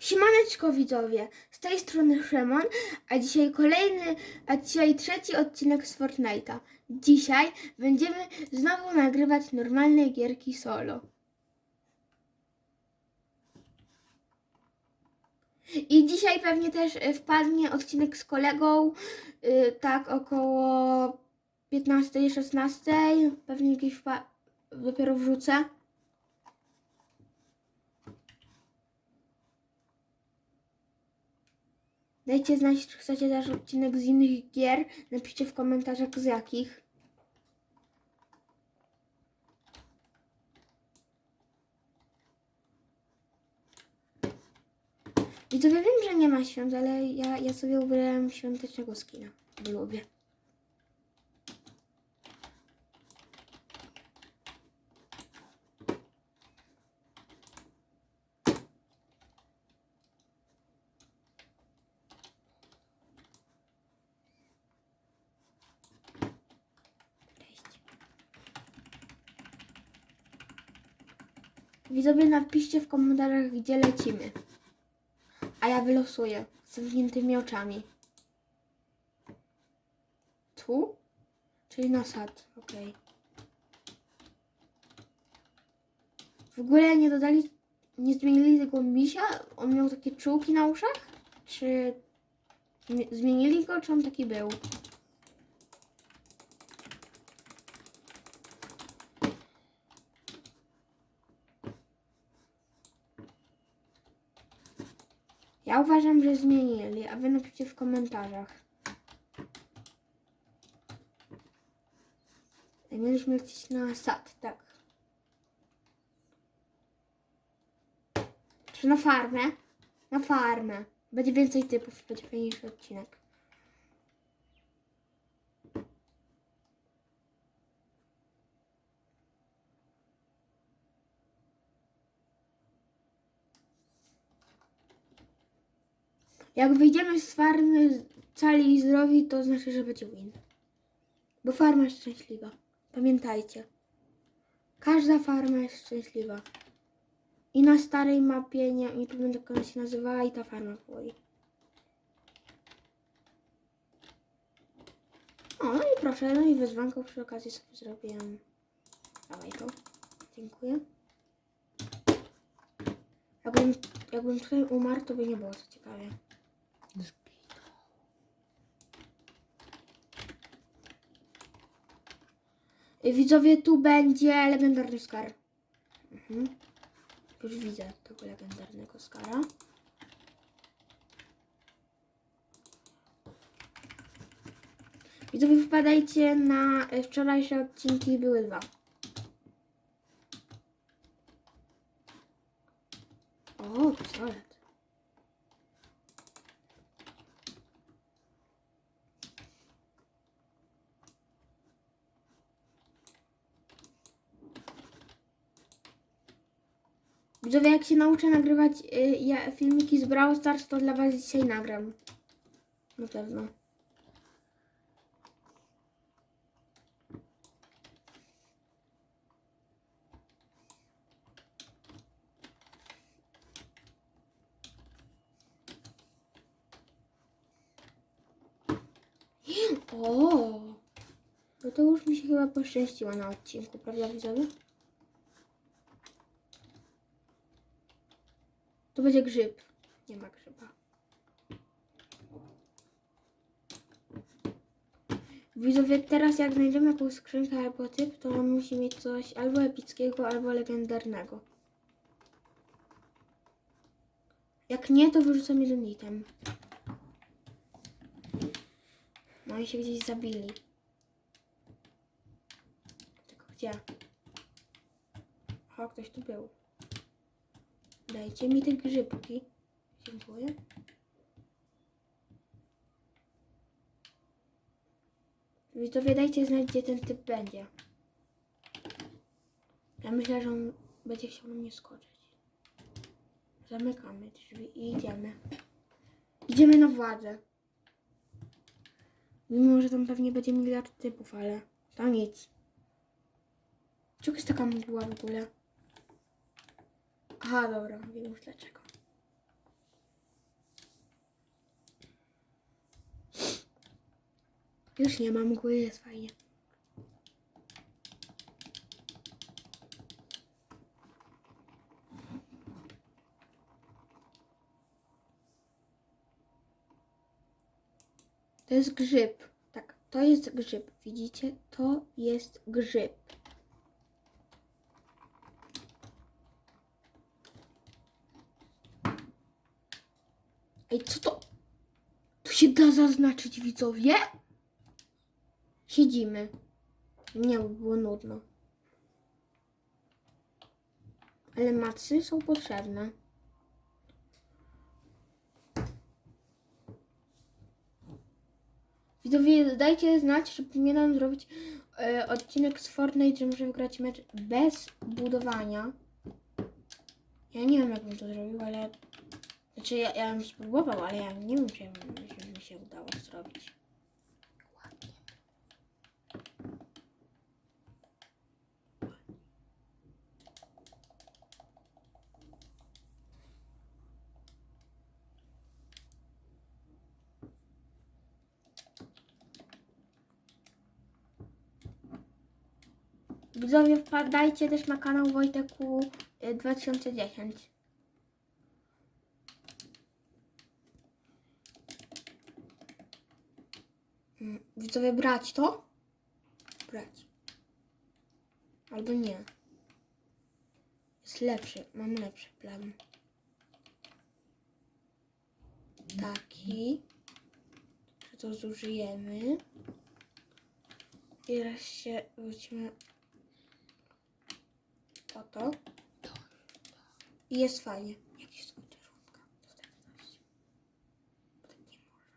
Siemaneczko widzowie, z tej strony Szymon, a dzisiaj kolejny, a dzisiaj trzeci odcinek z Fortnite'a. Dzisiaj będziemy znowu nagrywać normalne gierki solo. I dzisiaj pewnie też y, wpadnie odcinek z kolegą, y, tak około 15-16, pewnie wpa- dopiero wrzucę. Dajcie znać, czy chcecie też odcinek z innych gier. Napiszcie w komentarzach z jakich. Widzowie, wiem, że nie ma świąt, ale ja, ja sobie ubrałem świątecznego skina, lubię. Widzowie, napiszcie w komentarzach, gdzie lecimy. A ja wylosuję z zamkniętymi oczami. Tu? Czyli na sad, okej. W ogóle nie dodali, nie zmienili tego misia? On miał takie czułki na uszach? Czy zmi- zmienili go, czy on taki był? Ja uważam, że zmienili, a wy napiszcie w komentarzach. Mieliśmy lecieć na sad, tak. Czy na farmę? Na farmę. Będzie więcej typów, będzie fajniejszy odcinek. Jak wyjdziemy z farmy cali i zdrowi, to znaczy, że będzie win. Bo farma jest szczęśliwa. Pamiętajcie. Każda farma jest szczęśliwa. I na starej mapie, nie, nie pamiętam jak ona się nazywała, i ta farma woli. O, no i proszę, no i wyzwanką przy okazji sobie zrobiłem. Dawaj to. Dziękuję. Jakbym, jakbym tutaj umarł, to by nie było co ciekawie. Widzowie, tu będzie legendarny Scar. Mhm. Już widzę tego legendarnego Skara. Widzowie, wpadajcie na e, wczorajsze odcinki, były dwa. O, pistolet. Widzowie, jak się nauczę nagrywać y, filmiki z Brawl Stars, to dla Was dzisiaj nagram. Na pewno. O! No to już mi się chyba poszczęściło na odcinku, prawda widzowie? To będzie grzyb. Nie ma grzyba. Widzowie, teraz jak znajdziemy jakąś skrzynkę albo typ, to on musi mieć coś albo epickiego, albo legendarnego. Jak nie, to wyrzucam jeden item. No i się gdzieś zabili. Tylko gdzie? O, ktoś tu był. Dajcie mi te grzybki. Dziękuję. Widzowie, dajcie znać, gdzie ten typ będzie. Ja myślę, że on będzie chciał na mnie skoczyć. Zamykamy drzwi i idziemy. Idziemy na władzę. Mimo, że tam pewnie będzie miliard typów, ale to nic. Czego jest taka mgła w ogóle? Aha, dobra, wiem już dlaczego. Już nie mam mgły, jest fajnie. To jest grzyb. Tak, to jest grzyb. Widzicie? To jest grzyb. Zaznaczyć widzowie? Siedzimy. Nie, bo było nudno. Ale macy są potrzebne. Widzowie, dajcie znać, że powinienem zrobić e, odcinek z Fortnite, że muszę wygrać mecz bez budowania. Ja nie wiem, jak bym to zrobił, ale... Znaczy, ja, ja bym spróbował, ale ja nie wiem, czy, ja bym- się udało zrobić. Ładnie. Widzowie, wpadajcie też na kanał Wojteku y, 2010. Widzowie, brać to? Brać. Albo nie. Jest lepszy, mam lepszy plan. Taki. Że to zużyjemy. I teraz się wrócimy po to. I jest fajnie. Jak się skończy żółtka, to wtedy dojść. Potem nie może.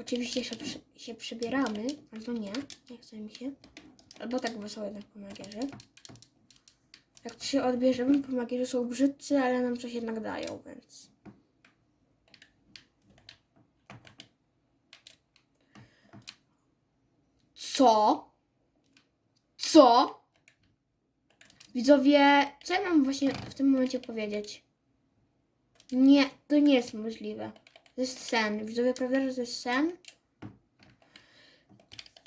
Oczywiście się, przy, się przybieramy, albo nie, nie chce mi się. Albo tak wesoło jednak pomagierze. Jak to się odbierzemy, pomagierze są brzydcy, ale nam coś jednak dają, więc... Co? Co? Widzowie, co ja mam właśnie w tym momencie powiedzieć? Nie, to nie jest możliwe. To jest sen. Widzowie, prawda, że to jest sen?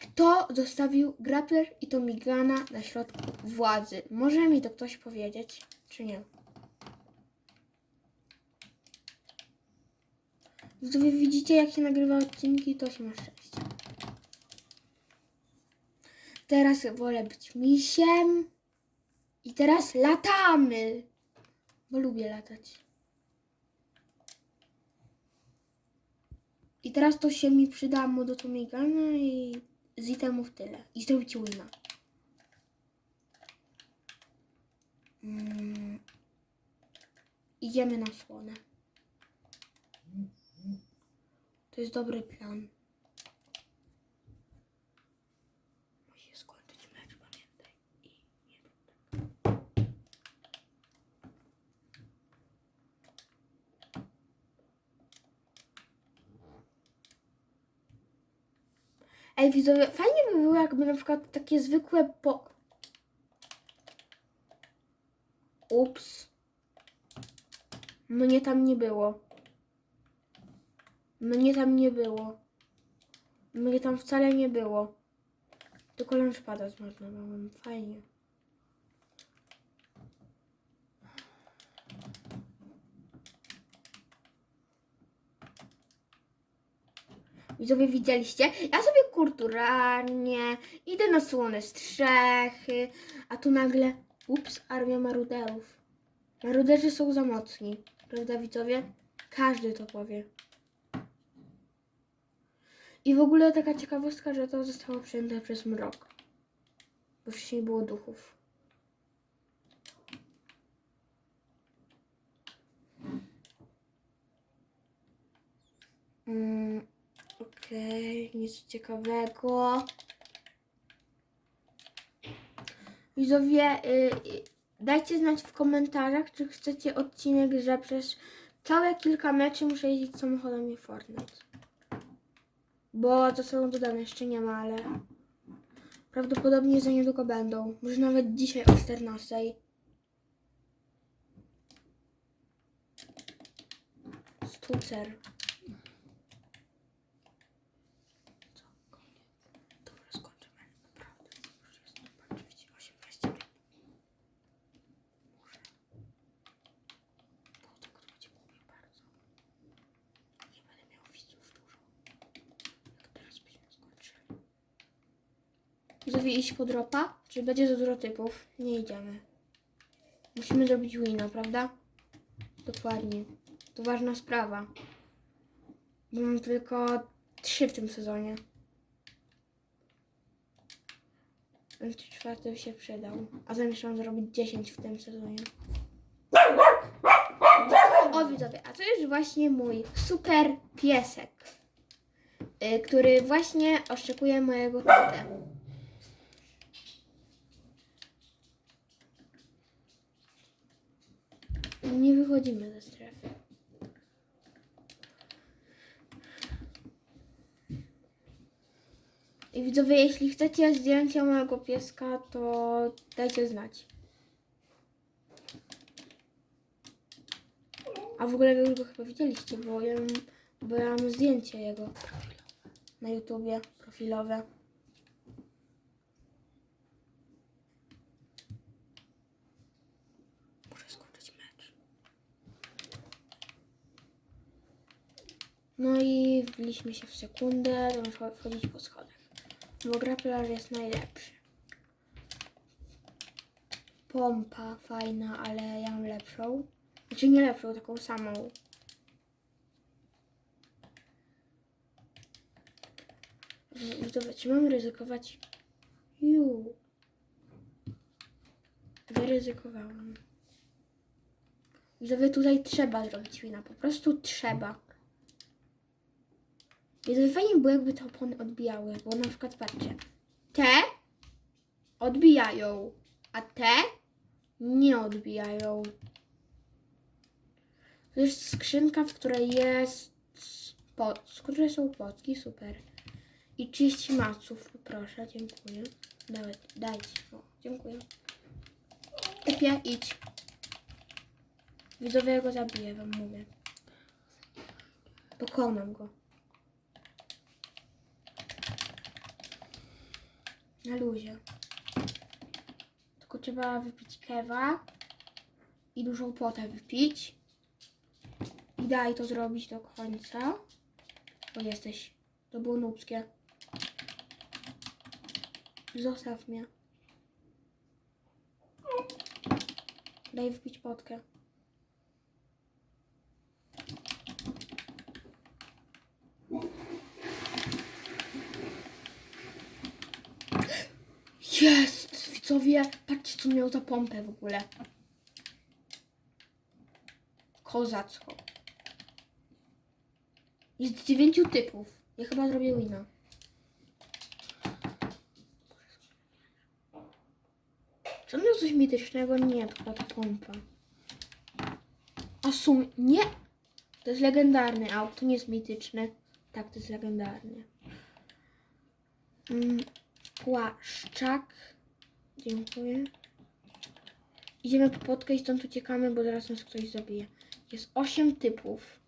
Kto zostawił grappler i to migana na środku władzy? Może mi to ktoś powiedzieć, czy nie? Widzowie, widzicie jak się nagrywa odcinki, to się ma szczęście. Teraz wolę być misiem. I teraz latamy. Bo lubię latać. I teraz to się mi przyda mu do Tomigana i z itemów tyle. I zrobić wina. Mm. Idziemy na słonę. To jest dobry plan. Musi się skończyć mecz, pamiętaj. I nie rób tak. Ej, widzowie, fajnie by było, jakby na przykład takie zwykłe po... Ups. Mnie tam nie było. Mnie tam nie było. Mnie tam wcale nie było. Tylko lunchpada zmarnowałem. Fajnie. Widzowie widzieliście? Ja sobie kulturalnie idę na słone strzechy, a tu nagle, ups, armia maruderów. Maruderzy są za mocni, prawda widzowie? Każdy to powie. I w ogóle taka ciekawostka, że to zostało przyjęte przez mrok. Bo wcześniej było duchów. Mm, Okej, nic ciekawego. Widzowie, y, y, dajcie znać w komentarzach, czy chcecie odcinek, że przez całe kilka meczy muszę jeździć samochodami w Fortnite. Bo to są dodane, jeszcze nie ma, ale prawdopodobnie za niedługo będą. Może nawet dzisiaj o 14. Stucer. widzowie iść po dropa? Czy będzie za dużo typów? Nie idziemy. Musimy zrobić wina, prawda? Dokładnie. To ważna sprawa. Mam tylko trzy w tym sezonie. Czwarty się przydał. A zamierzam zrobić 10 w tym sezonie. O widzowie, a to jest właśnie mój super piesek, y, który właśnie oszczekuje mojego tatę. Nie wychodzimy ze strefy. I widzowie, jeśli chcecie zdjęcia mojego pieska, to dajcie znać. A w ogóle wy już go chyba widzieliście, bo ja, bo ja mam zdjęcie jego na YouTubie profilowe. Muszę skończyć mecz. No i wbiliśmy się w sekundę, zamiast wchodzić po schodach. Bo grappler jest najlepszy. Pompa fajna, ale ja mam lepszą. Znaczy nie lepszą, taką samą. Widzowie, czy mam ryzykować? Ju. Wyryzykowałam. Widzowie, tutaj trzeba zrobić wina. Po prostu trzeba. Widzowie, fajnie było, jakby te opony odbijały. Bo na przykład, patrzcie. Te odbijają, a te nie odbijają. To jest skrzynka, w której jest. Po, z której są potki, super. I 30 maców, poproszę, dziękuję. Dawaj, dajcie. O, dziękuję. Typie, idź. Widzowie, go zabiję, wam mówię. Pokonam go. Na luzie. Tylko trzeba wypić kewa i dużą potę wypić. I daj to zrobić do końca. Bo jesteś. To było nubskie. Zostaw mnie. Daj wpić potkę. Jest! Widzowie, patrzcie co miał za pompę w ogóle. Kozacko. Jest dziewięciu typów. Ja chyba zrobię wina. Czy miał coś mitycznego? Nie, chyba ta pompa. A sum... Nie! To jest legendarny aut, to nie jest mityczny. Tak, to jest legendarny. Mm, płaszczak. Dziękuję. Idziemy po potkę i stąd uciekamy, bo zaraz nas ktoś zabije. Jest 8 typów.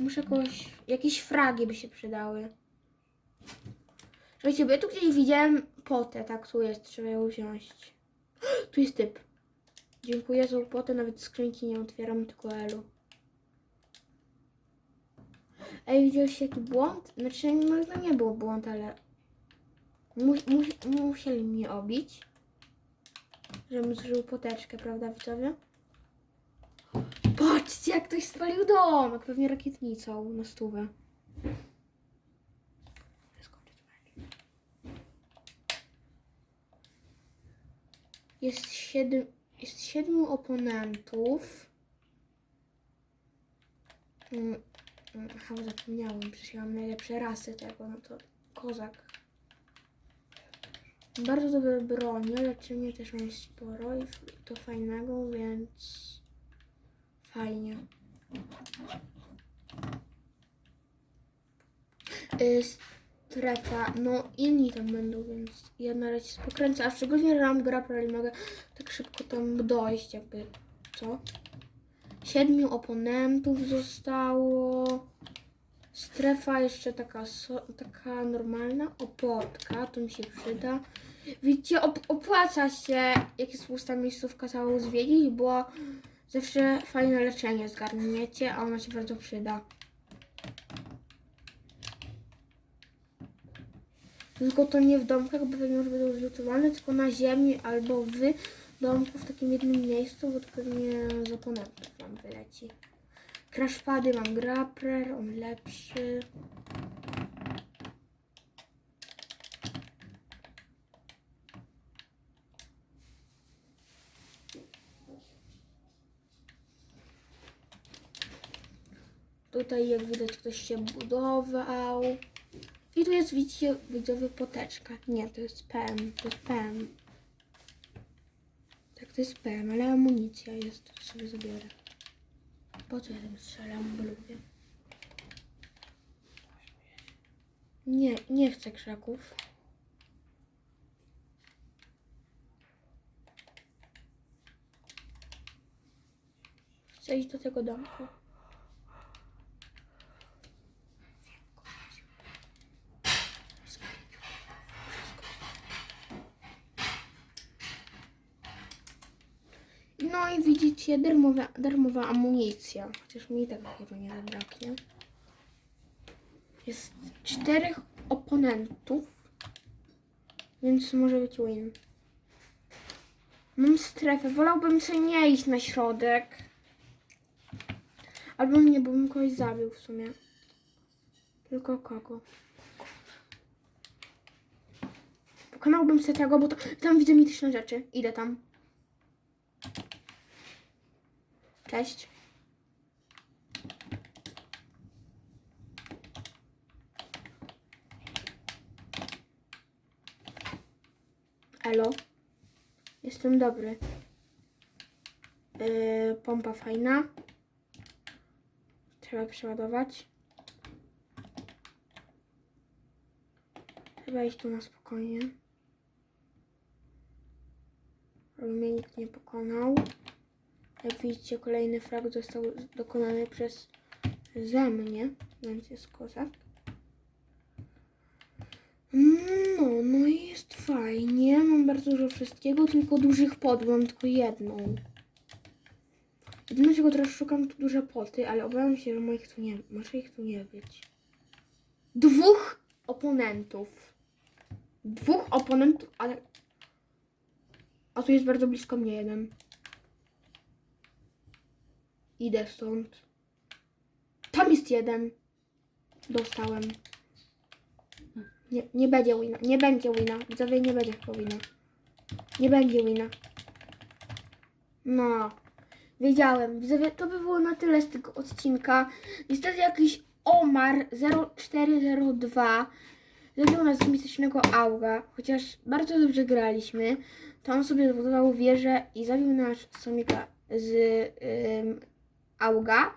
Muszę jakoś... Jakieś fragi by się przydały. Słuchajcie, bo ja tu gdzieś widziałem potę, tak tu jest, trzeba ją wziąć. Tu jest typ. Dziękuję za potę, nawet skrzynki nie otwieram, tylko elu. Ej, widziałeś jaki błąd? Znaczy, no to nie był błąd, ale... Mu, mu, musieli mnie obić. Żebym zużył poteczkę, prawda widzowie? Patrzcie, jak ktoś spalił domek, pewnie rakietnicą na stówę. Jest siedem, jest siedmiu oponentów. Aha, zapomniałam, przecież ja mam najlepsze rasy tego, no to kozak. Bardzo dobre bronie, leczenie też mam sporo i to fajnego, więc fajnie. Y, strefa, no inni tam będą, więc ja na razie się pokręcę, a szczególnie, że mam grapple i mogę tak szybko tam dojść, jakby, co? Siedmiu oponentów zostało. Strefa jeszcze taka, so, taka normalna, opotka, to mi się przyda. Widzicie, op opłaca się, jak jest pusta miejscówka, całą zwiedzić, bo zawsze fajne leczenie zgarniecie, a ono się bardzo przyda. Tylko to nie w domkach, bo pewnie już będą zlutowane, tylko na ziemi albo w domku w takim jednym miejscu, bo to pewnie z oponentów wam wyleci. Crashpady mam grappler, on lepszy. Tutaj jak widać ktoś się budował. I tu jest widzicie poteczka. Nie, to jest PM, to jest PM. To jest PM, ale amunicja jest, sobie zabiorę. Po co ja tym strzelam, bo lubię. Nie, nie chcę krzaków. Chcę iść do tego domku. No i widzicie, darmowa, darmowa amunicja. Chociaż mi i tak chyba nie zabraknie. Jest czterech oponentów, więc może być win. Mam strefę. Wolałbym sobie nie iść na środek. Albo nie, bo bym kogoś zabił w sumie. Tylko kogo? Pokonałbym sobie tego, bo to, tam widzę mityczne rzeczy. Idę tam. Cześć. Elo. Jestem dobry. Yy, pompa fajna. Trzeba przeładować. Trzeba iść tu na spokojnie. Żeby mnie nikt nie pokonał. Jak widzicie, kolejny frag został dokonany przez ze mnie, więc jest kozak. No, no jest fajnie. Mam bardzo dużo wszystkiego, tylko dużych pod, mam tylko jedną. Jedyne czego teraz szukam to duże poty, ale obawiam się, że moich tu nie, może ich tu nie być. Dwóch oponentów. Dwóch oponentów, ale... A tu jest bardzo blisko mnie jeden. Idę stąd. Tam jest jeden. Dostałem. Nie, nie będzie wina. Nie będzie wina. Widzowie, nie będzie chyba wina. Nie będzie wina. No. Wiedziałem. Widzowie, to by było na tyle z tego odcinka. Niestety jakiś Omar 0402 zrobił nas z mitycznego auga, chociaż bardzo dobrze graliśmy, to on sobie zbudował wieżę i zabił nasz somika z auga.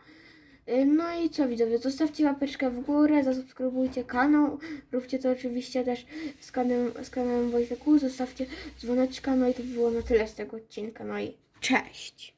Y, No i co widzowie, zostawcie łapeczkę w górę, zasubskrybujcie kanał, róbcie to oczywiście też z kanałem, z kanałem Wojteku, zostawcie dzwoneczka, no i to by było na tyle z tego odcinka, no i cześć!